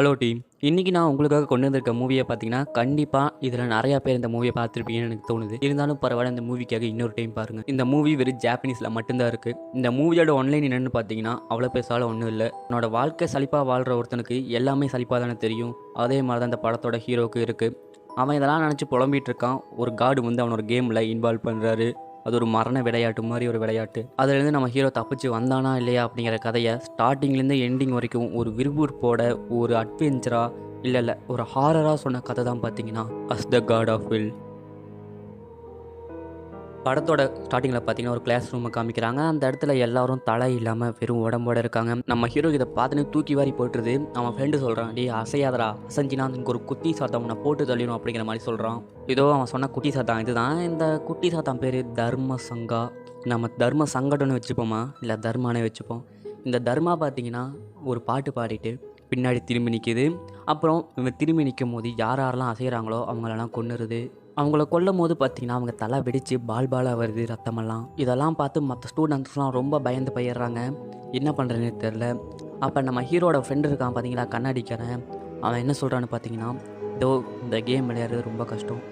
Hello team இன்றைக்கி நான் உங்களுக்காக கொண்டு வந்திருக்க மூவியை பார்த்தீங்கன்னா கண்டிப்பாக இதில் நிறையா பேர் இந்த மூவியை பார்த்துருப்பீங்கன்னு எனக்கு தோணுது. இருந்தாலும் பரவாயில்ல இந்த மூவிக்காக இன்னொரு டைம் பாருங்கள் இந்த மூவி வெறும் ஜாப்பனீஸில் மட்டும்தான் இருக்குது இந்த மூவியோட ஒன்லைன் என்னென்னு பார்த்தீங்கன்னா அவ்வளோ பெருசால ஒன்றும் இல்லை. என்னோட வாழ்க்கை சலிப்பாக வாழ்கிற ஒருத்தனுக்கு எல்லாமே சலிப்பாக தானே தெரியும். அதே மாதிரி தான் இந்த படத்தோட ஹீரோவுக்கு இருக்குது அவன் இதெல்லாம் நினச்சி புலம்பிகிட்டு இருக்கான். ஒரு கார்டு வந்து அவனோட கேமில் இன்வால்வ் பண்ணுறாரு அது ஒரு மரண விளையாட்டு மாதிரி ஒரு விளையாட்டு. அதுலேருந்து நம்ம ஹீரோ தப்பிச்சு வந்தானா இல்லையா அப்படிங்கிற கதையை ஸ்டார்டிங்லேருந்து எண்டிங் வரைக்கும் ஒரு விறுவிறுப்போட ஒரு அட்வென்ச்சராக இல்லை இல்லை ஒரு ஹாரராக சொன்ன கதை தான் பார்த்தீங்கன்னா as the god of will படத்தோட ஸ்டார்டிங்கில் பார்த்தீங்கன்னா ஒரு கிளாஸ் ரூமை காமிக்கிறாங்க. அந்த இடத்துல எல்லாரும் தலை இல்லாமல் வெறும் உடம்போட இருக்காங்க. நம்ம ஹீரோ இதை பார்த்துன்னு தூக்கி வாரி போட்டுருது. அவன் ஃப்ரெண்டு சொல்கிறான் டே அசையாதரா அசஞ்சினா அதுக்கு ஒரு குட்டி சாத்தம் உன்னை போட்டு தள்ளிடும் அப்படிங்கிற மாதிரி சொல்கிறான் இதோ அவன் சொன்ன குட்டி சாத்தான் இதுதான் இந்த குட்டி சாத்தான் பேர் தர்ம சங்கா. நம்ம தர்ம சங்கடம்னு வச்சுப்போமா? இல்லை தர்மானே வச்சுப்போம். இந்த தர்மா பார்த்தீங்கன்னா ஒரு பாட்டு பாடிட்டு பின்னாடி திரும்பி நிற்கிது அப்புறம் இவங்க திரும்பி நிற்கும் போது யார் யாரெல்லாம் அசைகிறாங்களோ அவங்களெல்லாம் கொண்டுருது அவங்கள கொல்லும் போது பார்த்தீங்கன்னா அவங்க தலை வெடித்து பால் பாலாக வருது ரத்தமெல்லாம். இதெல்லாம் பார்த்து மற்ற ஸ்டூடெண்ட்ஸ்லாம் ரொம்ப பயந்து போயிடுறாங்க. என்ன பண்ணுறதுன்னு தெரில அப்போ நம்ம ஹீரோட ஃப்ரெண்டு இருக்கான் பார்த்தீங்களா கண்ணாடிக்கிறேன் அவன் என்ன சொல்கிறான்னு பார்த்தீங்கன்னா இதோ இந்த கேம் விளையாடுறது ரொம்ப கஷ்டம்.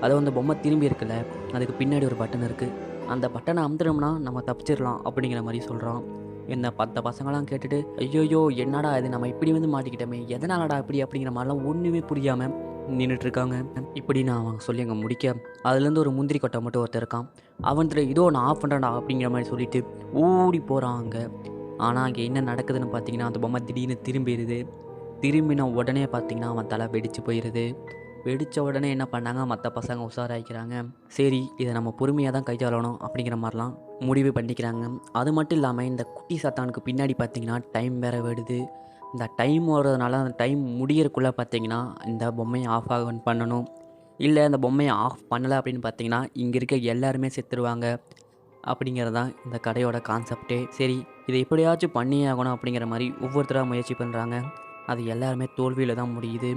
அதோ அந்த பொம்மை திரும்பி இருக்குல்ல அதுக்கு பின்னாடி ஒரு பட்டன் இருக்குது அந்த பட்டனை அமுத்துனோம்னா நம்ம தப்பிச்சிடலாம் அப்படிங்கிற மாதிரி சொல்கிறான் என்ன பத்த பசங்களாம் கேட்டுட்டு ஐயோயோ என்னடா இது? நம்ம இப்படி வந்து மாட்டிக்கிட்டோமே எதனாலடா இப்படி? அப்படிங்கிற மாதிரிலாம் ஒன்றுமே புரியாமல் நின்றுட்டு இருக்காங்க இப்படி நான் அவங்க சொல்லி அங்கே முடிக்க அதுலேருந்து ஒரு முந்திரி கொட்டை மட்டும் ஒருத்தர் இருக்கான். அவன்கிட்ட இதோ நான் ஆஃப் பண்ணுறேன்டா அப்படிங்கிற மாதிரி சொல்லிட்டு ஓடி போகிறான் அங்கே. ஆனால் அங்கே என்ன நடக்குதுன்னு பார்த்தீங்கன்னா அந்த பொம்மை திடீர்னு திரும்பிடுது திரும்பின உடனே பார்த்தீங்கன்னா அவன் தலை வெடிச்சு போயிடுது வெடித்த உடனே என்ன பண்ணாங்க மற்ற பசங்க உஷாராயிக்கிறாங்க. சரி இதை நம்ம பொறுமையாக தான் கையாளணும் அப்படிங்கிற மாதிரிலாம் முடிவு பண்ணிக்கிறாங்க. அது மட்டும் இல்லாமல் இந்த குட்டி சத்தானுக்கு பின்னாடி பார்த்தீங்கன்னா டைம் வேற விடுது. இந்த டைம் ஓடுறதுனால அந்த டைம் முடியறக்குள்ளே பார்த்தீங்கன்னா இந்த பொம்மையை ஆஃப் ஆக பண்ணணும். இல்லை அந்த பொம்மையை ஆஃப் பண்ணலை அப்படின்னு பார்த்தீங்கன்னா இங்கே இருக்க எல்லாருமே செத்துருவாங்க. அப்படிங்கிறது தான் இந்த கடையோட கான்செப்டே சரி இதை எப்படியாச்சும் பண்ணியே ஆகணும் அப்படிங்கிற மாதிரி ஒவ்வொருத்தராக முயற்சி பண்ணுறாங்க அது எல்லாருமே தோல்வியில் தான் முடியுது.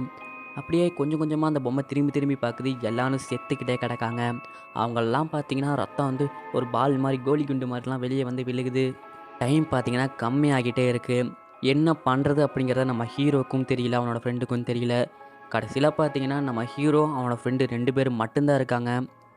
அப்படியே கொஞ்சம் கொஞ்சமாக அந்த பொம்மை திரும்பி திரும்பி பார்க்குது எல்லாரும் செத்துக்கிட்டே கிடக்காங்க. அவங்களெல்லாம் பார்த்தீங்கன்னா ரத்தம் வந்து ஒரு பால் மாதிரி கோலி குண்டு மாதிரிலாம் வெளியே வந்து விழுகுது. டைம் பார்த்தீங்கன்னா கம்மியாகிட்டே இருக்குது என்ன பண்ணுறது அப்படிங்கிறத நம்ம ஹீரோக்கும் தெரியல அவனோட ஃப்ரெண்டுக்கும் தெரியல. கடைசியில் பார்த்தீங்கன்னா நம்ம ஹீரோ அவனோட ஃப்ரெண்டு ரெண்டு பேரும் மட்டும்தான் இருக்காங்க.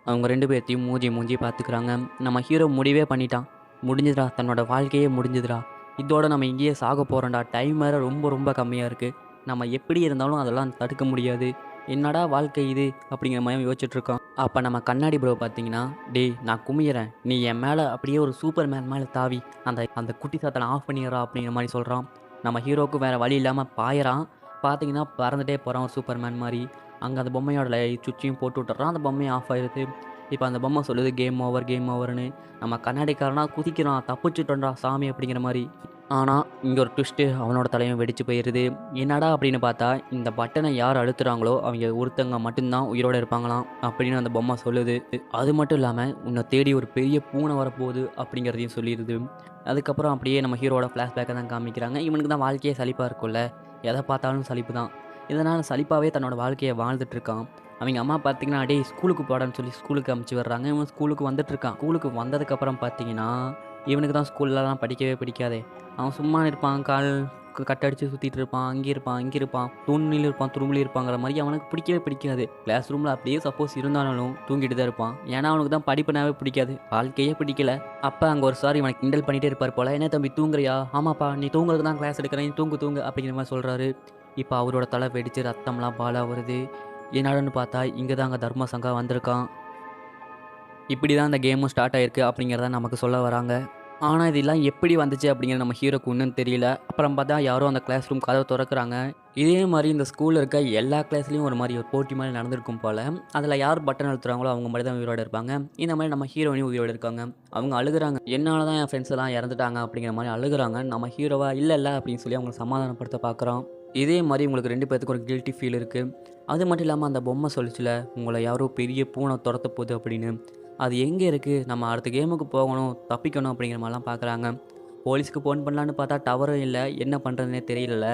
அவங்க ரெண்டு பேர்த்தையும் மூஞ்சி மூஞ்சி பார்த்துக்குறாங்க. நம்ம ஹீரோ முடிவே பண்ணிட்டான். முடிஞ்சுதுடா தன்னோட வாழ்க்கையே முடிஞ்சுதுடா. இதோட நம்ம இங்கேயே சாக போகிறோம்டா டைம் வேறு ரொம்ப ரொம்ப கம்மியாக இருக்குது நம்ம எப்படி இருந்தாலும் அதெல்லாம் தடுக்க முடியாது. என்னடா வாழ்க்கை இது அப்படிங்கிற மாதிரி யோசிச்சிட்டுருக்கோம் அப்போ நம்ம கண்ணாடி ப்ரோ பார்த்தீங்கன்னா டே நான் குமியிறேன். நீ என் மேலே அப்படியே ஒரு சூப்பர் மேன் மேலே தாவி அந்த அந்த குட்டி சாத்தனை ஆஃப் பண்ணிடுறா அப்படிங்கிற மாதிரி சொல்கிறான் நம்ம ஹீரோவுக்கு வேறு வழி இல்லாமல் பாயிறான். பார்த்தீங்கன்னா பறந்துட்டே போகிறான் ஒரு சூப்பர் மேன் மாதிரி. அங்கே அந்த பொம்மையோட லை- சுவிட்சையும் போட்டு விட்டுறான் அந்த பொம்மையும் ஆஃப் ஆயிடுது. இப்போ அந்த பொம்மை சொல்லுது கேம் ஓவர் கேம் ஓவர்னு நம்ம கண்ணாடிக்காரனா குதிக்கிறான் தப்பிச்சுட்டோன்றா சாமி அப்படிங்கிற மாதிரி. ஆனால் இங்கே ஒரு ட்விஸ்ட்டு அவனோட தலையும் வெடிச்சு போயிடுது என்னடா அப்படின்னு பார்த்தா இந்த பட்டனை யார் அழுத்துறாங்களோ அவங்க ஒருத்தங்க மட்டும்தான் உயிரோடு இருப்பாங்களாம் அப்படின்னு அந்த பொம்மை சொல்லுது. அது மட்டும் இல்லாமல் உன்னை தேடி ஒரு பெரிய பூனை வரப்போகுது அப்படிங்கிறதையும் சொல்லிடுது அதுக்கப்புறம் அப்படியே நம்ம ஹீரோட ஃப்ளாஷ்பேக்கை தான் காமிக்கிறாங்க. இவனுக்கு தான் வாழ்க்கையே சலிப்பாக இருக்கும்ல. எதை பார்த்தாலும் சலிப்பு தான். இதனால் சலிப்பாகவே தன்னோட வாழ்க்கையை வாழ்ந்துட்டுருக்கான் அவங்க அம்மா பார்த்தீங்கன்னா அடே ஸ்கூலுக்கு போடான்னு சொல்லி ஸ்கூலுக்கு அமுச்சு வர்றாங்க இவன் ஸ்கூலுக்கு வந்துட்டு இருக்கான். ஸ்கூலுக்கு வந்ததுக்கப்புறம் பார்த்தீங்கன்னா இவனுக்கு தான் ஸ்கூல்லலாம் படிக்கவே பிடிக்காதே. அவன் சும்மா இருப்பான் கால் கட்டடிச்சு சுற்றிட்டு இருப்பான் அங்கே இருப்பான் இங்கே இருப்பான் தூண்ணில் இருப்பான் துரும்புல இருப்பாங்கிற மாதிரி அவனுக்கு பிடிக்கவே பிடிக்காது. கிளாஸ் ரூமில் அப்படியே சப்போஸ் இருந்தாலும் தூங்கிட்டு தான் இருப்பான். ஏன்னா அவனுக்கு தான் படிப்புனாவே பிடிக்காது. வாழ்க்கையே பிடிக்கல. அப்போ அங்கே ஒரு சார் இவனை கிண்டல் பண்ணிட்டே இருப்பார் போல. என்ன தம்பி தூங்குறியா? ஆமாப்பா நீ தூங்குறதுக்கு தான் கிளாஸ் எடுக்கிறேன். நீ தூங்கு தூங்கு அப்படிங்கிற மாதிரி சொல்கிறாரு இப்போ அவரோட தலை வெடித்து ரத்தம்லாம் பாலாக வருது. என்னடன்னு பார்த்தா இங்கே தான் அங்கே தர்ம சங்கம் வந்திருக்கான். இப்படி தான் அந்த கேமும் ஸ்டார்ட் ஆயிருக்கு அப்படிங்கிறத நமக்கு சொல்ல வராங்க. ஆனால் இதெல்லாம் எப்படி வந்துச்சு அப்படிங்கிற நம்ம ஹீரோக்கு ஒன்றும் தெரியல. அப்புறம் பார்த்தா யாரும் அந்த கிளாஸ் ரூம் கதவை திறக்கிறாங்க. இதே மாதிரி இந்த ஸ்கூலில் இருக்க எல்லா கிளாஸ்லேயும் ஒரு மாதிரி ஒரு போட்டி மாதிரி நடந்திருக்கும் போல். அதில் யார் பட்டன் அழுத்துறாங்களோ அவங்க மாதிரி தான் உயிரோடு இருப்பாங்க. இந்த மாதிரி நம்ம ஹீரோயினும் உயிரோடு இருக்காங்க. அவங்க அழுகிறாங்க. என்னால் தான் என் ஃப்ரெண்ட்ஸ் எல்லாம் இறந்துட்டாங்க அப்படிங்கிற மாதிரி அழுகுறாங்க. நம்ம ஹீரோவா இல்லை இல்லை அப்படின்னு சொல்லி அவங்களை சமாதானப்படுத்த பார்க்குறோம் இதே மாதிரி உங்களுக்கு ரெண்டு பேர்த்துக்கு ஒரு கில்ட்டி ஃபீல் இருக்குது அது மட்டும் இல்லாமல் அந்த பொம்மை சொல்லிச்சுல உங்களை யாரோ பெரிய பூனை துரத்த போகுது அப்படின்னு. அது எங்கே இருக்குது நம்ம அடுத்த கேமுக்கு போகணும் தப்பிக்கணும் அப்படிங்கிற மாதிரிலாம் பார்க்குறாங்க. போலீஸ்க்கு ஃபோன் பண்ணலான்னு பார்த்தா டவரும் இல்லை என்ன பண்ணுறதுனே தெரியல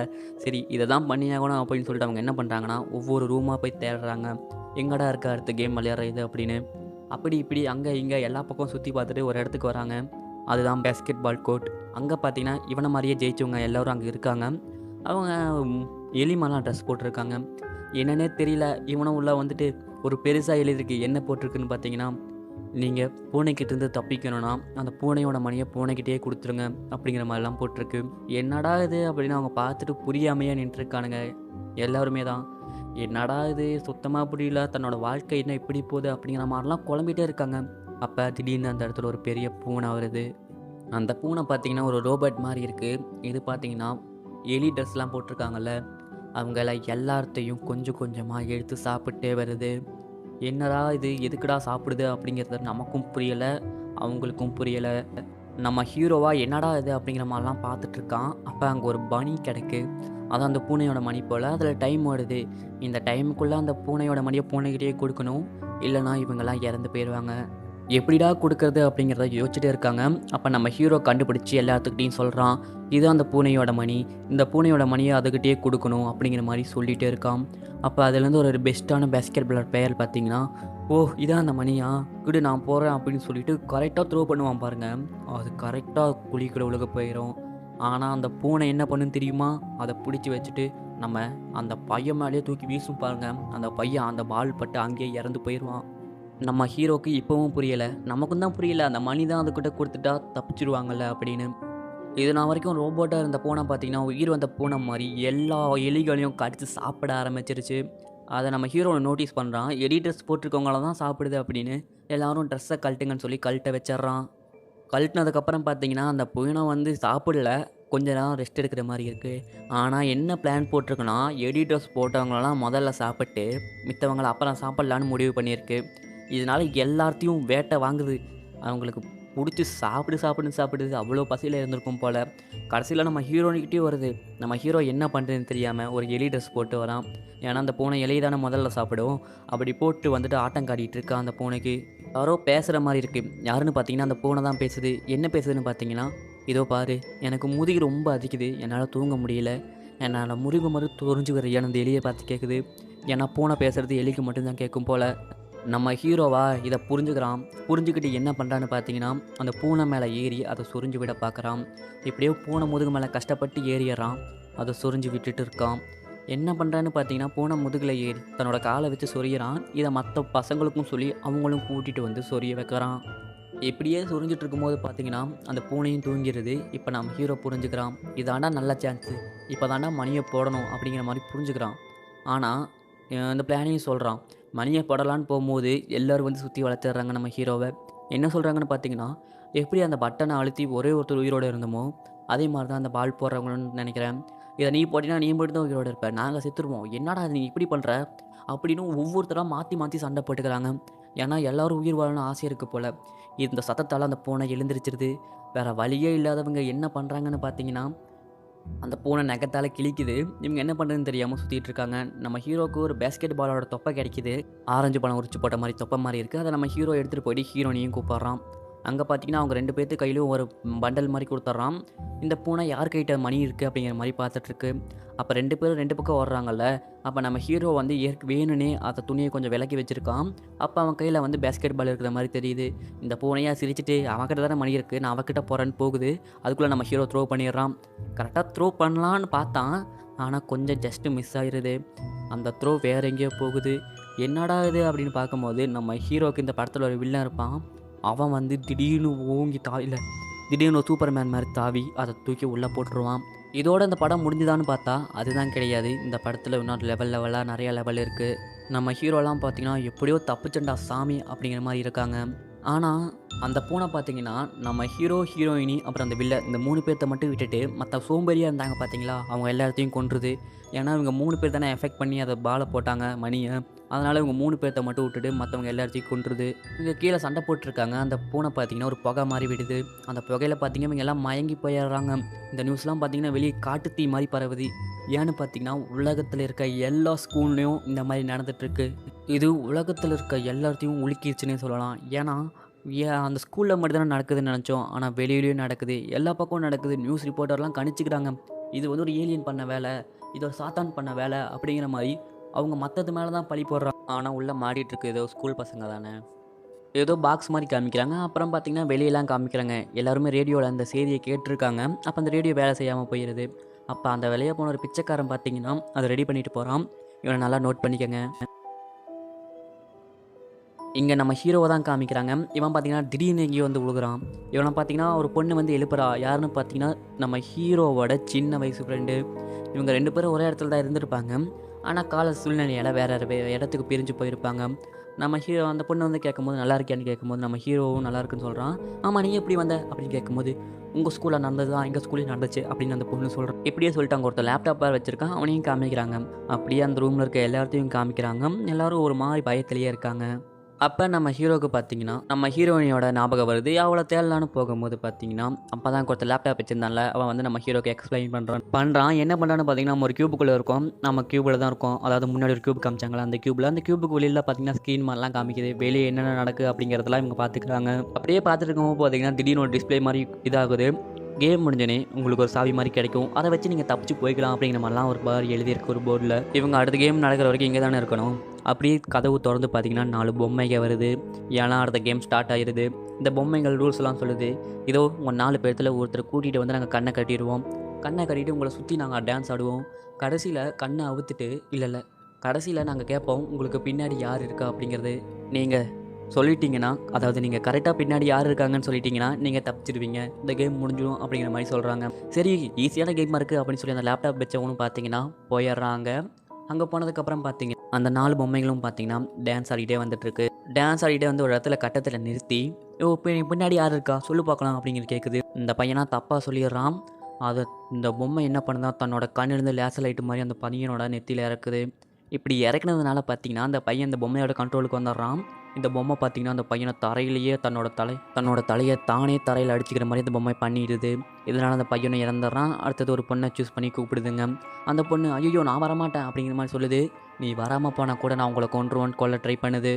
சரி இதை தான் பண்ணியாகணும் அப்படின்னு சொல்லிட்டு அவங்க என்ன பண்ணுறாங்கன்னா ஒவ்வொரு ரூமாக போய் தேடுறாங்க. எங்கடா இருக்கா அடுத்த கேம் விளையாடுற இது அப்படின்னு. அப்படி இப்படி அங்கே இங்கே எல்லா பக்கம் சுற்றி பார்த்துட்டு ஒரு இடத்துக்கு வராங்க. அதுதான் பேஸ்கெட் பால் கோர்ட் அங்கே பார்த்தீங்கன்னா இவனை மாதிரியே ஜெயிச்சவங்க எல்லோரும் அங்கே இருக்காங்க. அவங்க எலிமாலாம் ட்ரெஸ் போட்டிருக்காங்க. என்னன்னே தெரியல. இவனும் உள்ள வந்துட்டு ஒரு பெருசாக எழுதிருக்கு என்ன போட்டிருக்குன்னு பார்த்தீங்கன்னா நீங்கள் பூனைக்கிட்டேருந்து தப்பிக்கணும்னா அந்த பூனையோட மணியை பூனைக்கிட்டே கொடுத்துருங்க அப்படிங்கிற மாதிரிலாம் போட்டிருக்கு. என்னடா இது அப்படின்னு அவங்க பார்த்துட்டு புரியாமையே நின்றுருக்கானுங்க. எல்லாருமே தான். என்னடா இது சுத்தமாக புரியல தன்னோட வாழ்க்கை என்ன இப்படி போகுது அப்படிங்கிற மாதிரிலாம் குழம்பிட்டே இருக்காங்க. அப்போ திடீர்னு அந்த இடத்துல ஒரு பெரிய பூனை வருது. அந்த பூனை பார்த்தீங்கன்னா ஒரு ரோபோட் மாதிரி இருக்குது இது பார்த்திங்கன்னா எலி ட்ரெஸ்லாம் போட்டிருக்காங்கல்ல அவங்கள எல்லாத்தையும் கொஞ்சம் கொஞ்சமாக எடுத்து சாப்பிட்டே வருது. என்னடா இது எதுக்குடா சாப்பிடுது அப்படிங்கிறது நமக்கும் புரியலை அவங்களுக்கும் புரியலை. நம்ம ஹீரோவாக என்னடா இது அப்படிங்கிற மாதிரிலாம் பார்த்துட்ருக்கான் அப்போ அங்கே ஒரு பனி கிடக்கு. அதான் அந்த பூனையோட மணி போல். அதில் டைம் ஓடுது. இந்த டைமுக்குள்ளே அந்த பூனையோட மணியை பூனைகிட்டே கொடுக்கணும். இல்லைனா இவங்கெல்லாம் இறந்து போயிடுவாங்க எப்படிடா கொடுக்கறது அப்படிங்கிறத யோசிச்சுட்டே இருக்காங்க. அப்போ நம்ம ஹீரோ கண்டுபிடிச்சி எல்லாத்துக்கிட்டையும் சொல்கிறான் இது அந்த பூனையோட மணி இந்த பூனையோட மணியை அதுக்கிட்டே கொடுக்கணும் அப்படிங்கிற மாதிரி சொல்லிகிட்டே இருக்கான். அப்போ அதுலேருந்து ஒரு பெஸ்ட்டான பேஸ்கெட் பாலர் பெயர் பார்த்தீங்கன்னா ஓ இதான் அந்த மணியா? குடு நான் போகிறேன் அப்படின்னு சொல்லிட்டு கரெக்டாக த்ரோ பண்ணுவான் பாருங்கள் அது கரெக்டாக குழிக்குள்ள உலக போயிடும் ஆனால் அந்த பூனை என்ன பண்ணுன்னு தெரியுமா? அதை பிடிச்சி வச்சுட்டு நம்ம அந்த பையன் மேலேயே தூக்கி வீசும் பாருங்க. அந்த பையன் அந்த பால் பட்டு அங்கேயே இறந்து போயிடுவான் நம்ம ஹீரோக்கு இப்போவும் புரியலை. நமக்கும் தான் புரியல. அந்த மணி தான் அதுக்கிட்ட கொடுத்துட்டா தப்பிச்சிருவாங்கல்ல அப்படின்னு. இது நான் வரைக்கும் ரோபோட்டாக இருந்த பூனை பார்த்தீங்கன்னா உயிர் வந்த பூனை மாதிரி எல்லா எலிகளையும் கடித்து சாப்பிட ஆரம்பிச்சிருச்சு. அதை நம்ம ஹீரோவை நோட்டீஸ் பண்ணுறான் எடி ட்ரெஸ் போட்டிருக்கவங்கள தான் சாப்பிடுது அப்படின்னு எல்லோரும் ட்ரெஸ்ஸை கழட்டுங்கன்னு சொல்லி கழட்ட வச்சிட்றான். கழட்டினதுக்கப்புறம் பார்த்தீங்கன்னா அந்த பூனை வந்து சாப்பிடல. கொஞ்ச நேரம் ரெஸ்ட் எடுக்கிற மாதிரி இருக்குது ஆனால் என்ன பிளான் போட்டிருக்குன்னா எடி ட்ரெஸ் போட்டவங்களெல்லாம் முதல்ல சாப்பிட்டு மித்தவங்களை அப்புறம் சாப்பிட்லான்னு முடிவு பண்ணியிருக்கு. இதனால் எல்லாத்தையும் வேட்டை வாங்குது அவங்களுக்கு பிடிச்சி சாப்பிடு சாப்பிடுன்னு சாப்பிடுது அவ்வளோ பசியில் இருந்திருக்கும் போல். கடைசியில் நம்ம ஹீரோனிக்கிட்டே வருது. நம்ம ஹீரோ என்ன பண்ணுறதுன்னு தெரியாமல் ஒரு எலி ட்ரெஸ் போட்டு வரான். ஏன்னா அந்த பூனை எலி தானே முதல்ல சாப்பிடும். அப்படி போட்டு வந்துட்டு ஆட்டம் காட்டிகிட்டு இருக்கா அந்த பூனைக்கு. யாரோ பேசுகிற மாதிரி இருக்குது யாருன்னு பார்த்தீங்கன்னா அந்த பூனை தான் பேசுது. என்ன பேசுதுன்னு பார்த்தீங்கன்னா இதோ பாரு எனக்கு முதுகு ரொம்ப அதிக்குது என்னால் தூங்க முடியல. என்னால் முருகு மறு தொறிஞ்சுக்கிற அந்த எலியை பார்த்து கேட்குது ஏன்னா பூனை பேசுகிறது எலிக்கு மட்டும்தான் கேட்கும் போல். நம்ம ஹீரோவா இதை புரிஞ்சுக்கிறான். புரிஞ்சுக்கிட்டு என்ன பண்ணுறான்னு பார்த்தீங்கன்னா அந்த பூனை மேலே ஏறி அதை சொரிஞ்சு விட பார்க்குறான் இப்படியோ பூனை முதுகு மேலே கஷ்டப்பட்டு ஏறிடுறான். அதை சொரிஞ்சு விட்டுட்டு இருக்கான். என்ன பண்ணுறான்னு பார்த்தீங்கன்னா பூனை முதுகில் ஏறி தன்னோட காலை வச்சு சொரியிறான். இதை மற்ற பசங்களுக்கும் சொல்லி அவங்களும் கூட்டிகிட்டு வந்து சொரிய வைக்கிறான். இப்படியே சொரிஞ்சிட்டு இருக்கும்போது பார்த்தீங்கன்னா அந்த பூனையும் தூங்கிடுது இப்போ நம்ம ஹீரோ புரிஞ்சுக்கிறான். இதாண்டா நல்ல சான்ஸு இப்போ தாண்டா மணியை போடணும் அப்படிங்கிற மாதிரி புரிஞ்சுக்கிறான். ஆனால் இந்த பிளானையும் சொல்கிறான் மணியை போடலான்னு போகும்போது எல்லோரும் வந்து சுற்றி வளர்த்துறாங்க நம்ம ஹீரோவை. என்ன சொல்கிறாங்கன்னு பார்த்தீங்கன்னா எப்படி அந்த பட்டனை அழுத்தி ஒரே ஒருத்தர் உயிரோடு இருந்தோமோ அதே மாதிரி தான் அந்த பால் போடுறவங்கன்னு நினைக்கிறேன். இதை நீ போட்டினா நீ மட்டும் தான் உயிரோடு இருப்ப. நாங்கள் செத்துருவோம். என்னடா நீ இப்படி பண்ணுற அப்படின்னு ஒவ்வொருத்தராக மாற்றி மாற்றி சண்டை போட்டுக்கிறாங்க. ஏன்னா எல்லாரும் உயிர் வாழணும்னு ஆசை இருக்குது போல். இந்த சத்தத்தால் அந்த பூனை எழுந்திரிச்சிருது. வேறு வழியே இல்லாதவங்க என்ன பண்ணுறாங்கன்னு பார்த்தீங்கன்னா அந்த பூனை நகத்தால் கிழிக்குது. இவங்க என்ன பண்ணுறதுன்னு தெரியாமல் சுற்றிட்டு இருக்காங்க. நம்ம ஹீரோக்கு ஒரு பேஸ்கெட் பாலோட தொப்பை கிடைக்குது. ஆரஞ்சு பழம் உரிச்சு போட்ட மாதிரி தொப்பை மாதிரி இருக்குது அதை நம்ம ஹீரோ எடுத்துகிட்டு போயிட்டு ஹீரோனையும் கூப்பிட்றான். அங்கே பார்த்தீங்கன்னா அவங்க ரெண்டு பேர்த்து கையிலும் ஒரு பண்டல் மாதிரி கொடுத்துட்றான் இந்த பூனை யார் கைட்ட மணி இருக்குது அப்படிங்கிற மாதிரி பார்த்துட்ருக்கு. அப்போ ரெண்டு பேரும் ரெண்டு பக்கம் ஓடுறாங்கல்ல அப்போ நம்ம ஹீரோ வந்து ஏற்க வேணும்னே அந்த துணியை கொஞ்சம் விலக்கி வச்சுருக்கான். அப்போ அவன் கையில் வந்து பேஸ்கெட் பால் இருக்கிற மாதிரி தெரியுது. இந்த பூனையாக சிரிச்சிட்டு அவன்கிட்ட தானே மணி இருக்குது நான் அவகிட்ட போகிறேன்னு போகுது. அதுக்குள்ளே நம்ம ஹீரோ த்ரோ பண்ணிடுறான். கரெக்டாக த்ரோ பண்ணலான்னு பார்த்தான். ஆனால் கொஞ்சம் ஜஸ்ட்டு மிஸ் ஆகிடுது அந்த த்ரோ வேறு எங்கேயோ போகுது. என்னடா இது அப்படின்னு பார்க்கும்போது நம்ம ஹீரோக்கு இந்த படத்தில் ஒரு வில்லன் இருப்பான். அவன் வந்து திடீர்னு ஓங்கி தாவில திடீர்னு ஒரு சூப்பர் மேன் மாதிரி தாவி அதை தூக்கி உள்ளே போட்டுருவான். இதோட இந்த படம் முடிஞ்சுதான்னு பார்த்தா அதுதான் கிடையாது. இந்த படத்தில் இன்னொரு லெவல் லெவலாக நிறையா லெவல் இருக்குது நம்ம ஹீரோலாம் பார்த்தீங்கன்னா எப்படியோ தப்புச்சண்டா சாமி அப்படிங்கிற மாதிரி இருக்காங்க. ஆனால் அந்த பூனை பார்த்தீங்கன்னா நம்ம ஹீரோ ஹீரோயினி அப்புறம் அந்த வில்ல இந்த மூணு பேர்த்த மட்டும் விட்டுட்டு மற்ற சோம்பேறியாக இருந்தாங்க பார்த்தீங்களா? அவங்க எல்லாத்தையும் கொன்றுது. ஏன்னா இவங்க மூணு பேர் தானே எஃபெக்ட் பண்ணி அதை பாலை போட்டாங்க மணியை. அதனால் இவங்க மூணு பேர்த்த மட்டும் விட்டுட்டு மற்றவங்க எல்லாத்தையும் கொண்டுருது இங்கே கீழே சண்டை போட்டிருக்காங்க. அந்த பூனை பார்த்தீங்கன்னா ஒரு புகை மாதிரி விடுது. அந்த புகையில் பார்த்தீங்கன்னா இவங்க எல்லாம் மயங்கி போயிடுறாங்க. இந்த நியூஸ்லாம் பார்த்தீங்கன்னா வெளியே காட்டு தீ மாதிரி பரவுது. ஏன்னு பார்த்தீங்கன்னா உலகத்தில் இருக்க எல்லா ஸ்கூல்லையும் இந்த மாதிரி நடந்துகிட்ருக்கு இது உலகத்தில் இருக்க எல்லாத்தையும் உலுக்கிடுச்சுன்னே சொல்லலாம். ஏன்னா ஏன் அந்த ஸ்கூலில் மட்டும்தானே நடக்குதுன்னு நினச்சோம். ஆனால் வெளியிலையும் நடக்குது. எல்லா பக்கமும் நடக்குது. நியூஸ் ரிப்போர்ட்டர்லாம் கணிச்சிக்கிறாங்க. இது வந்து ஒரு ஏலியன் பண்ண வேலை. இது ஒரு சாத்தான் பண்ண வேலை அப்படிங்கிற மாதிரி அவங்க மற்றது மேலே தான் பழி போடுறாங்க ஆனால் உள்ளே மாறிட்டுருக்கு ஏதோ ஸ்கூல் பசங்க தானே. ஏதோ பாக்ஸ் மாதிரி காமிக்கிறாங்க. அப்புறம் பார்த்தீங்கன்னா வெளியெல்லாம் காமிக்கிறாங்க. எல்லாருமே ரேடியோவில் அந்த செய்தியை கேட்டிருக்காங்க. அப்போ அந்த ரேடியோ வேலை செய்யாமல் போயிடுது அப்போ அந்த வெளியே போன ஒரு பிச்சைக்காரன் பார்த்தீங்கன்னா அதை ரெடி பண்ணிட்டு போகிறான் இவனை நல்லா நோட் பண்ணிக்கோங்க. இங்கே நம்ம ஹீரோவை தான் காமிக்கிறாங்க. இவன் பார்த்தீங்கன்னா திடீர்னு எங்கேயோ வந்து விழுகுறான் இவனை பார்த்தீங்கன்னா ஒரு பொண்ணு வந்து எழுப்புறா. யாருன்னு பார்த்தீங்கன்னா நம்ம ஹீரோவோட சின்ன வயசு ஃப்ரெண்டு இவங்க ரெண்டு பேரும் ஒரே இடத்துல தான் இருந்திருப்பாங்க. ஆனால் கால சூழ்நிலையால் வேறு இடத்துக்கு பிரிஞ்சு போயிருப்பாங்க. நம்ம ஹீரோ அந்த பொண்ணு வந்து கேட்கும்போது நல்லா இருக்கியான்னு கேட்கும்போது நம்ம ஹீரோவும் நல்லா இருக்குன்னு சொல்கிறான் ஆமாம் நீ எப்படி வந்த? அப்படின்னு கேட்கும்போது உங்கள் ஸ்கூலில் நடந்தது தான் எங்கள் ஸ்கூலில் நடந்துச்சு அப்படின்னு அந்த பொண்ணு சொல்கிறான் இப்படியே சொல்லிட்டாங்க ஒருத்தர் லேப்டாப்பாக வச்சுருக்கான் அவனையும் காமிக்கிறாங்க. அப்படியே அந்த ரூமில் இருக்க எல்லாத்தையும் காமிக்கிறாங்க. எல்லாரும் ஒரு மாதிரி பயத்திலேயே இருக்காங்க. அப்போ நம்ம ஹீரோக்கு பார்த்தீங்கன்னா நம்ம ஹீரோயினியோட ஞாபகம் வருது. அவளை தேடலான்னு போகும்போது பார்த்தீங்கன்னா அப்போ தான் கொடுத்த லேப்டாப் வச்சிருந்தான்ல அவன் வந்து நம்ம ஹீரோக்கு எக்ஸ்பிளைன் பண்ணுறான் பண்ணுறான் என்ன பண்ணுறான்னு பார்த்தீங்கன்னா நம்ம ஒரு கியூபுக்குள்ளே இருக்கோம். நம்ம கியூபில் தான் இருக்கோம். அதாவது முன்னாடி ஒரு கியூப் காமிச்சாங்களா அந்த கியூபில் அந்த கியூபுக்கு வெளியில் பார்த்தீங்கன்னா ஸ்க்ரீன் மாதிரிலாம் காமிக்குது. வெளியே என்னென்ன நடக்குது அப்படிங்கிறதெல்லாம் இவங்க பார்த்துக்கிறாங்க அப்படியே பார்த்துட்டு இருக்கும்போது பார்த்தீங்கன்னா திடீர்னு ஒரு டிஸ்ப்ளே மாதிரி இதாகுது. கேம் முடிஞ்சனே உங்களுக்கு ஒரு சாவி மாதிரி கிடைக்கும். அதை வச்சு நீங்கள் தப்பிச்சு போய்க்கலாம் அப்படிங்கிற மாதிரிலாம் ஒரு பார் எழுதியிருக்கு ஒரு போர்டில் இவங்க அடுத்த கேம் நடக்கிற வரைக்கும் இங்கே தானே இருக்கணும். அப்படியே கதவு திறந்து பார்த்தீங்கன்னா நாலு பொம்மைங்க வருது. ஏன்னா அடுத்த கேம் ஸ்டார்ட் ஆயிடுது இந்த பொம்மைகள் ரூல்ஸ்லாம் சொல்லுது. இதோ உங்கள் நாலு பேர்த்தில் ஒருத்தர் கூட்டிகிட்டு வந்து நாங்கள் கண்ணை கட்டிடுவோம். கண்ணை கட்டிட்டு உங்களை சுற்றி நாங்கள் டான்ஸ் ஆடுவோம். கடைசியில் கண்ணை அவுத்துட்டு இல்லை இல்லை. கடைசியில் நாங்கள் கேட்போம் உங்களுக்கு பின்னாடி யார் இருக்கா? அப்படிங்கிறது. நீங்கள் சொல்லிட்டீங்கன்னா அதாவது நீங்கள் கரெக்டாக பின்னாடி யார் இருக்காங்கன்னு சொல்லிட்டீங்கன்னா நீங்கள் தப்பிச்சிடுவீங்க. இந்த கேம் முடிஞ்சிடும் அப்படிங்கிற மாதிரி சொல்கிறாங்க சரி ஈஸியான கேமாக இருக்குது அப்படின்னு சொல்லி அந்த லேப்டாப் வச்சவனும் பார்த்தீங்கன்னா போயிடுறாங்க. அங்கே போனதுக்கப்புறம் பார்த்தீங்க அந்த நாலு பொம்மைகளும் பார்த்தீங்கன்னா டான்ஸ் ஆடிட்டே வந்துட்டுருக்கு. டான்ஸ் ஆடிட்டே வந்து ஒரு இடத்துல கட்டத்தில் நிறுத்தி ஓ பி- பின்னாடி யார் இருக்கா? சொல்லு பார்க்கலாம் அப்படிங்கிறது கேட்குது இந்த பையனா தப்பாக சொல்லிடுறான். அதை இந்த பொம்மை என்ன பண்ணுதா தன்னோட கண்ணிலிருந்து லேசர் லைட்டு மாதிரி அந்த பையனோட நெத்தியில் இறக்குது. இப்படி இறக்குனதுனால பார்த்தீங்கன்னா அந்த பையன் இந்த பொம்மையோட கண்ட்ரோலுக்கு வந்துடுறான். இந்த பொம்மை பார்த்தீங்கன்னா அந்த பையனை தரையிலேயே தன்னோட தலை தன்னோட தலையை தானே தரையில் அடிச்சுக்கிற மாதிரி அந்த பொம்மை பண்ணிடுது. இதனால் அந்த பையனை இறந்துடுறான். அடுத்தது ஒரு பொண்ணை சூஸ் பண்ணி கூப்பிடுதுங்க. அந்த பொண்ணு ஐயோ நான் வரமாட்டேன் அப்படிங்கிற மாதிரி சொல்லுது. நீ வராமல் போனால் கூட நான் உங்களை கொன்றுவேன் கொல்ல ட்ரை பண்ணுது.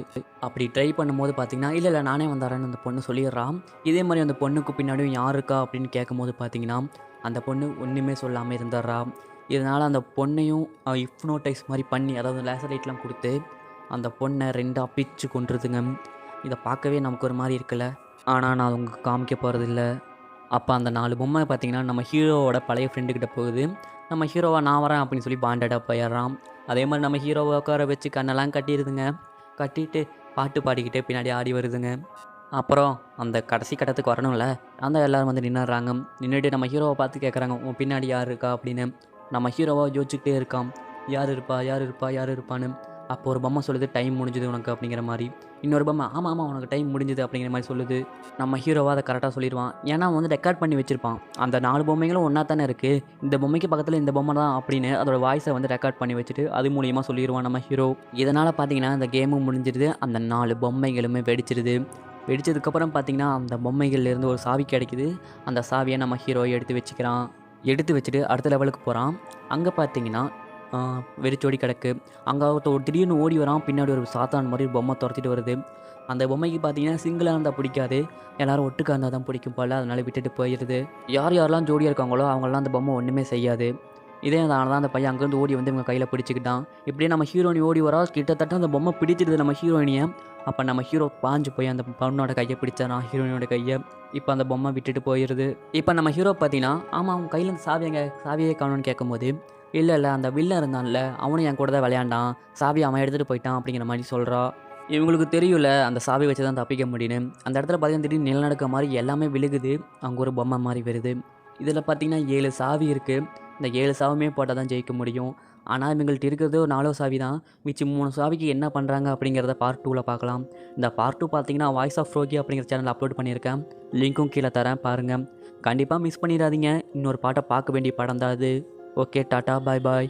அப்படி ட்ரை பண்ணும்போது பார்த்தீங்கன்னா இல்லை இல்லை நானே வந்தாரேன்னு அந்த பொண்ணு சொல்லிடுறான். இதே மாதிரி அந்த பொண்ணுக்கு பின்னாடியும் யார் இருக்கா அப்படின்னு கேட்கும்போது பார்த்தீங்கன்னா அந்த பொண்ணு ஒன்றுமே சொல்லாமல் இருந்துடுறா. இதனால் அந்த பொண்ணையும் இப்னோடைஸ் மாதிரி பண்ணி அதாவது லேசர் லைட்லாம் கொடுத்து அந்த பொண்ணை ரெண்டாக பிச்சு கொண்டுருதுங்க இதை பார்க்கவே நமக்கு ஒரு மாதிரி இருக்குல்ல. ஆனால் நான் உங்களுக்கு காமிக்க போகிறதில்ல அப்போ அந்த நாலு பொம்மை பார்த்தீங்கன்னா நம்ம ஹீரோவோட பழைய ஃப்ரெண்டுக்கிட்ட போகுது. நம்ம ஹீரோவை நான் வரேன் அப்படின்னு சொல்லி பாண்டடாக போயிடுறான். அதே மாதிரி நம்ம ஹீரோவை உட்கார வச்சு கண்ணெல்லாம் கட்டிடுதுங்க. கட்டிட்டு பாட்டு பாடிக்கிட்டே பின்னாடி ஆடி வருதுங்க. அப்புறம் அந்த கடைசி கட்டத்துக்கு வரணும்ல. அந்த எல்லோரும் வந்து நின்னுடுறாங்க. நின்றுட்டு நம்ம ஹீரோவை பார்த்து கேட்குறாங்க உன் பின்னாடி யார் இருக்கா? அப்படின்னு. நம்ம ஹீரோவாக யோசிச்சுக்கிட்டே இருக்கான். யார் இருப்பா? யார் இருப்பா? யார் இருப்பான்னு. அப்போ ஒரு பொம்மை சொல்லுது டைம் முடிஞ்சுது உனக்கு அப்படிங்கிற மாதிரி. இன்னொரு பொம்மை ஆமாம் ஆமாம் உனக்கு டைம் முடிஞ்சுது அப்படிங்கிற மாதிரி சொல்லுது. நம்ம ஹீரோவாக அதை கரெக்டாக சொல்லிடுவான். ஏன்னா அவன் வந்து ரெக்கார்ட் பண்ணி வச்சிருப்பான். அந்த நாலு பொம்மைகளும் ஒன்றா தானே இருக்குது இந்த பொம்மைக்கு பக்கத்தில் இந்த பொம்மை தான் அப்படின்னு அதோட வாய்ஸை வந்து ரெக்கார்ட் பண்ணி வச்சுட்டு அது மூலியமாக சொல்லிடுவான் நம்ம ஹீரோ இதனால் பார்த்தீங்கன்னா அந்த கேமும் முடிஞ்சிருது. அந்த நாலு பொம்மைகளுமே வெடிச்சிருது. வெடிச்சதுக்கப்புறம் பார்த்தீங்கன்னா அந்த பொம்மைகள்லேருந்து ஒரு சாவி கிடைக்குது. அந்த சாவியை நம்ம ஹீரோ எடுத்து வச்சுக்கிறான். எடுத்து வச்சுட்டு அடுத்த லெவலுக்கு போகிறான் அங்கே பார்த்தீங்கன்னா வெறிச்சோடி கிடக்கு. அங்கே ஒருத்தர் திடீர்னு ஓடி வரான். பின்னாடி ஒரு சாத்தான் மாதிரி ஒரு பொம்மை துரத்திட்டு வருது. அந்த பொம்மைக்கு பார்த்தீங்கன்னா சிங்கிளாக இருந்தால் பிடிக்காது. எல்லாரும் ஒட்டுக்கா இருந்தால் தான் பிடிக்கும் போல. அதனால விட்டுட்டு போயிடுது. யார் யாரெல்லாம் ஜோடியாக இருக்காங்களோ அவங்களாம் அந்த பொம்மை ஒன்றுமே செய்யாது. இதே அதனால தான் அந்த பையன் அங்கேருந்து ஓடி வந்து இவங்க கையில் பிடிச்சிக்கிட்டான். இப்படியே நம்ம ஹீரோயினி ஓடி வரா. கிட்டத்தட்ட அந்த பொம்மை பிடிச்சிடுது நம்ம ஹீரோயினியை. அப்போ நம்ம ஹீரோ பாஞ்சு போய் அந்த பொண்ணோட கையை பிடிச்சாரான் ஹீரோயினோட கையை. இப்போ அந்த பொம்மை விட்டுட்டு போயிடுது. இப்போ நம்ம ஹீரோ பார்த்தீங்கன்னா ஆமாம் அவங்க கையில் சாவியை சாவி சாவியை சாவியே காணும்னு கேட்கும்போது இல்லை இல்லை அந்த வில்லன் இருந்தான்ல அவனும் என் கூட தான் விளையாண்டான். சாவி அவன் எடுத்துகிட்டு போயிட்டான் அப்படிங்கிற மாதிரி சொல்கிறா இவங்களுக்கு தெரியல அந்த சாவி வச்சு தான் தப்பிக்க முடியும்னு. அந்த இடத்துல பார்த்தீங்கன்னா திடீர்னு நிலநடுக்க மாதிரி எல்லாமே விழுகுது. அங்கே ஒரு பொம்மை மாதிரி வருது. இதில் பார்த்தீங்கன்னா ஏழு சாவி இருக்குது இந்த ஏழு சாவுமே போட்டால் தான் ஜெயிக்க முடியும். ஆனால் இவங்கள்ட்ட இருக்கிறது ஒரு நாலோ சாவி தான் மிச்சம் மூணு சாவிக்கு என்ன பண்ணுறாங்க அப்படிங்கிறத பார்ட் டூவில் பார்க்கலாம் இந்த பார்ட் டூ பார்த்தீங்கன்னா வாய்ஸ் ஆஃப் ரோகி அப்படிங்கிற சேனல் அப்லோட் பண்ணியிருக்கேன். லிங்க்கும் கீழே தரேன் பாருங்கள் கண்டிப்பாக மிஸ் பண்ணிடாதீங்க. இன்னொரு பாட்டை பார்க்க வேண்டிய படம் தான் அது. ஓகே டாட்டா பாய் பாய்